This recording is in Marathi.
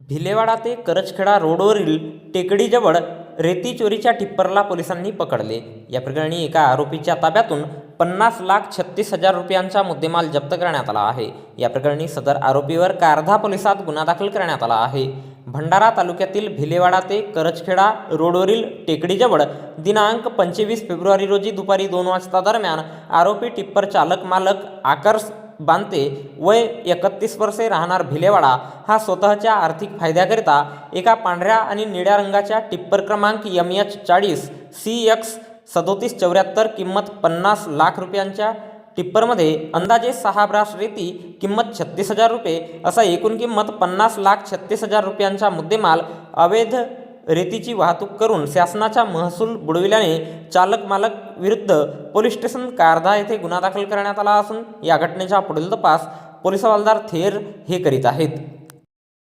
भिलेवाडा ते करजखेडा रोडवरील टेकडीजवळ रेती चोरीच्या टिप्परला पोलिसांनी पकडले. या प्रकरणी एका आरोपीच्या ताब्यातून पन्नास लाख छत्तीस हजार रुपयांचा मुद्देमाल जप्त करण्यात आला आहे. या प्रकरणी सदर आरोपीवर कारधा पोलिसात गुन्हा दाखल करण्यात आला आहे. भंडारा तालुक्यातील भिलेवाडा ते करजखेडा रोडवरील टेकडीजवळ दिनांक पंचवीस फेब्रुवारी रोजी दुपारी दोन वाजता दरम्यान आरोपी टिप्पर चालक मालक आकर्ष बांते वय एकतीस वर्षे राहणार भिलेवाडा हा स्वतःच्या आर्थिक फायद्याकरिता एका पांढऱ्या आणि निळ्या रंगाच्या टिप्पर क्रमांक यम एच चाळीस सी एक्स सदोतीस चौऱ्याहत्तर किंमत पन्नास लाख रुपयांच्या टिप्परमध्ये अंदाजे सहा ब्रास रेती किंमत छत्तीस हजार रुपये असा एकूण किंमत पन्नास लाख छत्तीस हजार रुपयांचा मुद्देमाल अवैध रेतीची वाहतूक करून शासनाचा महसूल बुडविल्याने चालक मालक विरुद्ध पोलीस स्टेशन कारधा येथे गुन्हा दाखल करण्यात आला असून या घटनेचा पुढील तपास पोलीस हवालदार थेर हे करीत आहेत.